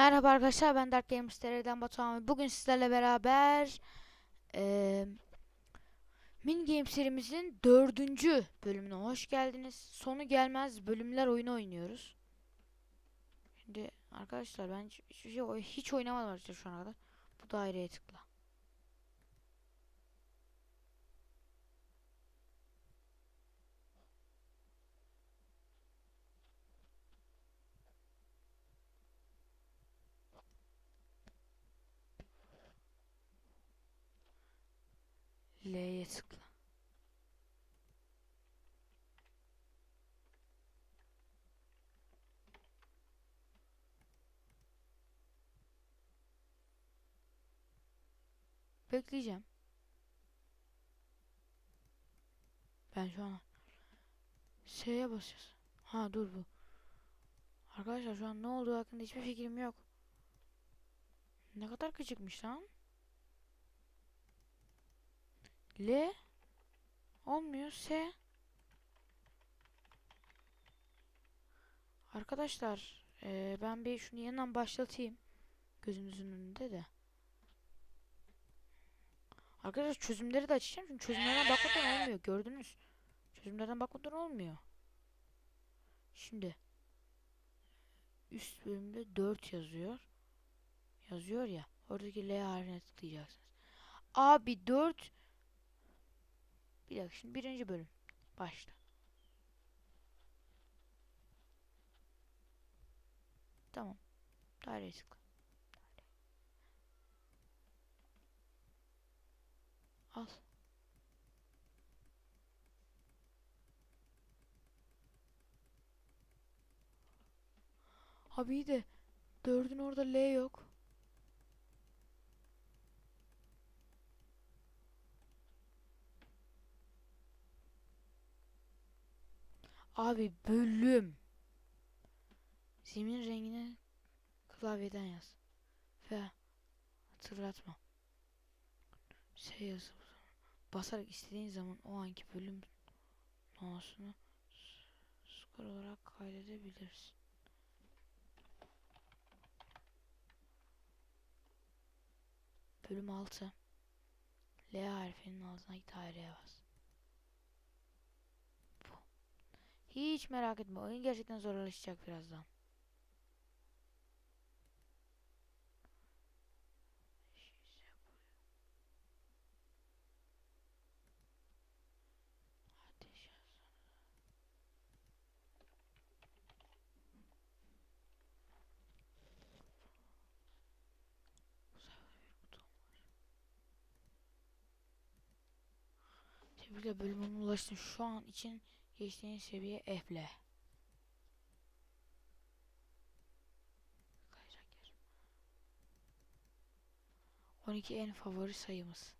Merhaba arkadaşlar ben Dark Games TR'den Batuhan bugün sizlerle beraber eee Mini Game serimizin dördüncü bölümüne hoş geldiniz. Sonu gelmez bölümler oyunu oynuyoruz. Şimdi arkadaşlar ben hiç, hiçbir şey hiç oynamadım arkadaşlar şu ana kadar. Bu daireye tıkla. Tıkla. Bekleyeceğim. Ben şu an S'ye basacağız. Ha dur bu. Arkadaşlar şu an ne olduğu hakkında hiçbir fikrim yok. Ne kadar küçükmüş lan. L olmuyor S. Arkadaşlar eee, ben bir şunu yeniden başlatayım. Gözünüzün önünde de. Arkadaşlar çözümleri de açacağım çünkü çözümlerden bakmadan olmuyor. Gördünüz. Çözümlerden bakmadan olmuyor. Şimdi üst bölümde 4 yazıyor. Yazıyor ya. Oradaki L harfine tıklayacaksınız. Abi 4 Bir dakika şimdi birinci bölüm. Başla. Tamam. Daireye tıkla. Al. Abi de dördün orada L yok. Abi bölüm. Zemin rengini klavyeden yaz. Ve hatırlatma. Şey yaz. Basarak istediğin zaman o anki bölüm no'sunu skor olarak kaydedebilirsin. Bölüm 6. L harfinin altındaki daireye bas. Bu. Hiç merak etme. Oyun gerçekten zorlaşacak birazdan. Tebrikler bölümüne ulaştın. Şu an için geçtiğin seviye F'le. Kayacak yer. 12 en favori sayımız.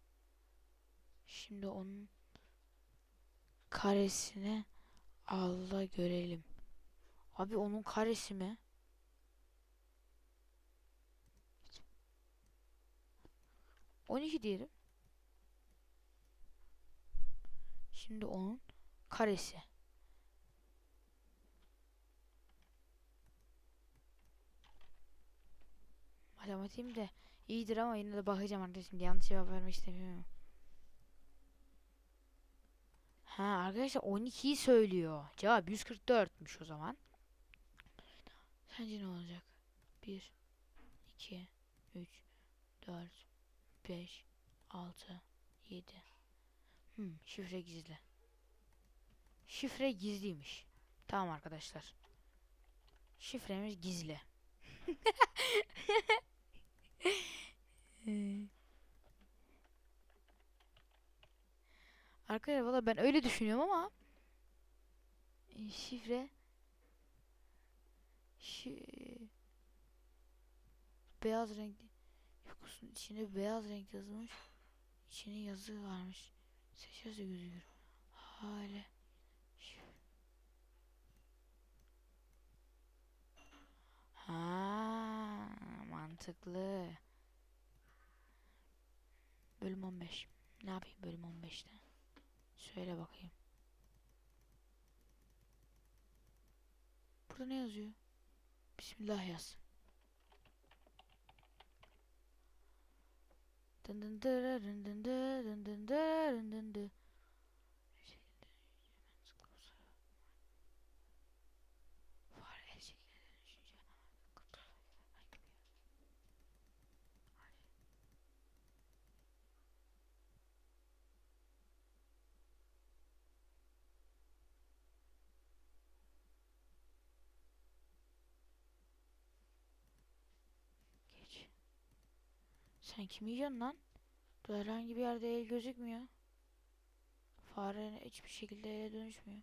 Şimdi onun karesini al da görelim. Abi onun karesi mi? On iki diyelim. Şimdi onun karesi. Matematiğim de iyidir ama yine de bakacağım arkadaşlar. Şimdi yanlış cevap vermek istemiyorum. Ha arkadaşlar 12'yi söylüyor. Cevap 144'müş o zaman. Sence ne olacak? 1 2 3 4 5 6 7 Hmm, şifre gizli. Şifre gizliymiş. Tamam arkadaşlar. Şifremiz gizli. Ee, Arkadaşlar valla ben öyle düşünüyorum ama e, şifre şi, beyaz renkli yokusun içinde beyaz renk yazılmış içine yazı varmış. Seçerse gözükür hale mantıklı. Bölüm 15. Ne yapayım bölüm 15'te? Söyle bakayım. Burada ne yazıyor? Bismillah yazsın. Dın dın dırırın dın dırın Sen kimi yiyorsun lan? Bu herhangi bir yerde el gözükmüyor. Fare hiçbir şekilde ele dönüşmüyor.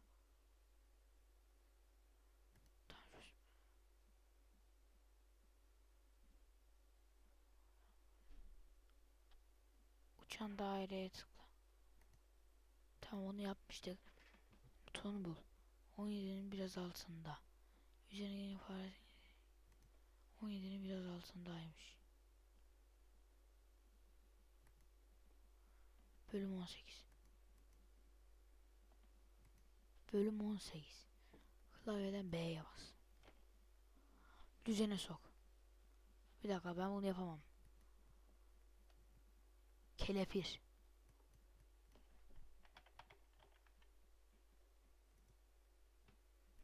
Uçan daireye tıkla. Tamam onu yapmıştık. Butonu bul. 17'nin biraz altında. Üzerine yeni fare 17'nin biraz altındaymış. Bölüm 18. Bölüm 18. Klavyeden B'ye bas. Düzene sok. Bir dakika ben bunu yapamam. Kelepir.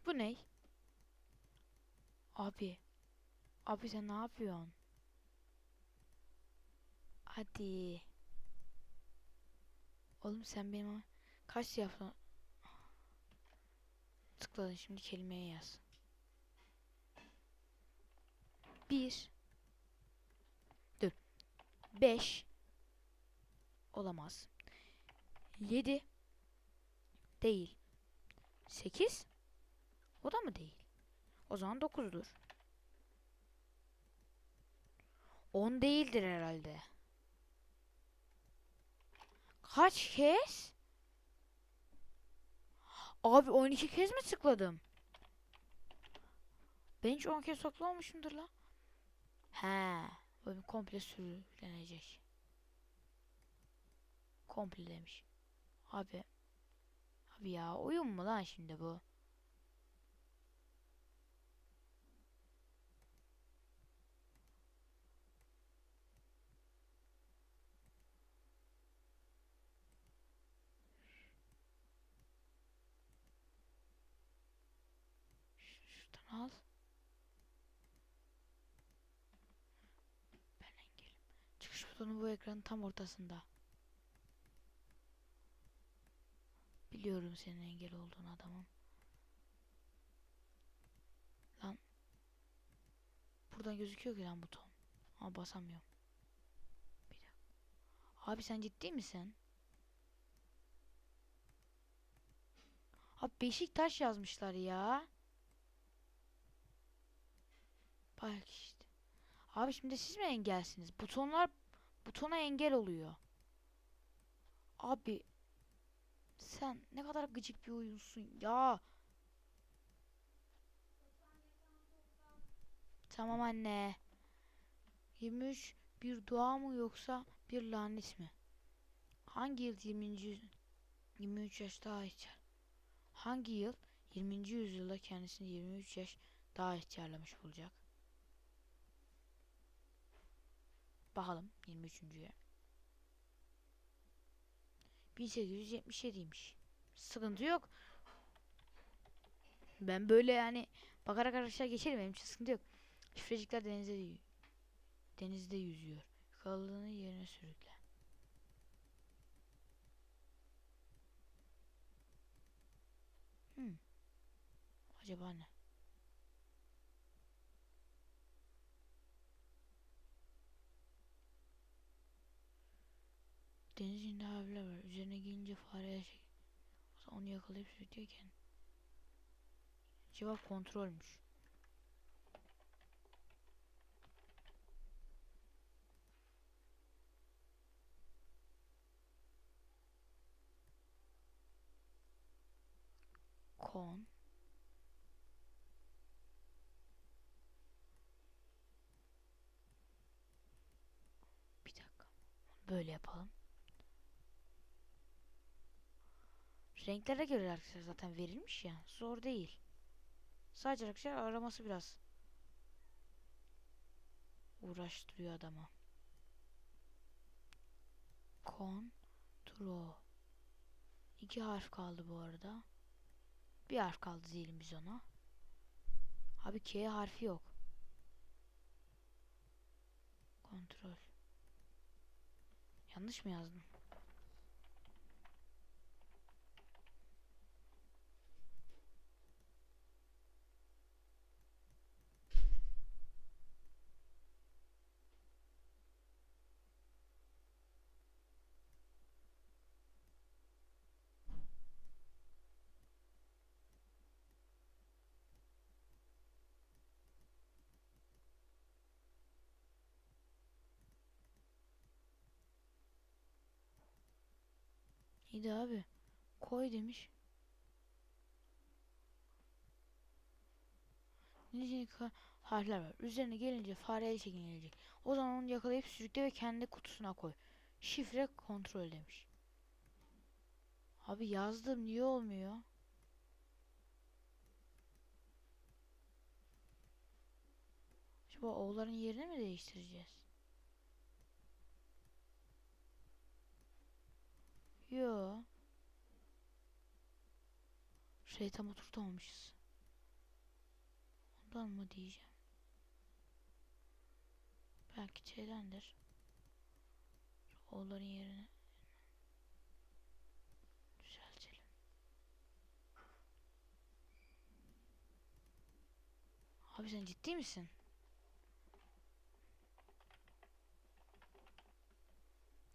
Bu ne? Abi. Abi sen ne yapıyorsun? Hadi. Oğlum sen benim kaç yaptın? Tıkladın şimdi kelimeye yaz. Bir. Dur. Beş. Olamaz. Yedi. Değil. Sekiz. O da mı değil? O zaman dokuzdur. On değildir herhalde. Kaç kez? Abi 12 kez mi tıkladım? Ben hiç 10 kez tıklamamışımdır la. He, böyle komple sürülenecek. Komple demiş. Abi. Abi ya oyun mu lan şimdi bu? Şuradan al. Ben engelim. Çıkış butonu bu ekranın tam ortasında. Biliyorum senin engel olduğunu adamım. Lan. Buradan gözüküyor ki lan buton. Ama basamıyorum. Bir dakika. Abi sen ciddi misin? Abi Beşiktaş yazmışlar ya. Bak işte. Abi şimdi siz mi engelsiniz? Butonlar butona engel oluyor. Abi sen ne kadar gıcık bir oyunsun ya. Tamam anne. 23 bir dua mı yoksa bir lanet mi? Hangi yıl 20. yüz- 23 yaş daha ihtiyar? Hangi yıl 20. yüzyılda kendisini 23 yaş daha ihtiyarlamış bulacak? Bakalım 23.ye. 1877'ymiş. Sıkıntı yok. Ben böyle yani bakarak arkadaşlar geçerim benim için sıkıntı yok. Şifrecikler denizde denizde yüzüyor. Kalını yerine sürükle. Hmm. Acaba ne? Denizin havle var. Üzerine giyince fareye şey. Onu yakalayıp sürüklüyorken. Cevap kontrolmüş. Kon. Bir dakika. Böyle yapalım. Renklere göre arkadaşlar zaten verilmiş ya. Zor değil. Sadece arkadaşlar araması biraz uğraştırıyor adamı. Kontrol. İki harf kaldı bu arada. Bir harf kaldı diyelim biz ona. Abi K harfi yok. Kontrol. Yanlış mı yazdım? İyi de abi. Koy demiş. Ha- harfler var. Üzerine gelince fareye çekilecek. O zaman onu yakalayıp sürükle ve kendi kutusuna koy. Şifre kontrol demiş. Abi yazdım niye olmuyor? Acaba oğulların yerini mi değiştireceğiz? Yo. Şey tam oturtamamışız. Ondan mı diyeceğim. Belki şeydendir. Şu oğulların yerini düzeltelim. Abi sen ciddi misin?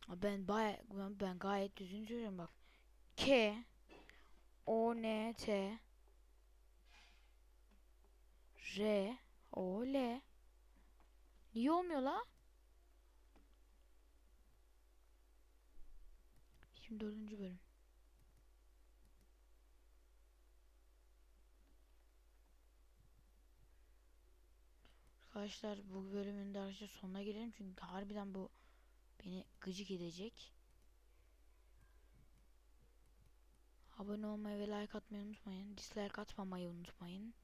Ben baya ben, ben gayet düzgün söylüyorum bak. K O N T R O L Niye olmuyor la? 24. bölüm. Arkadaşlar bu bölümün de sonuna gelelim çünkü harbiden bu beni gıcık edecek. Abone olmayı ve like atmayı unutmayın. Dislike atmamayı unutmayın.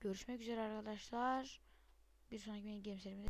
Görüşmek üzere arkadaşlar. Bir sonraki mini game serimizde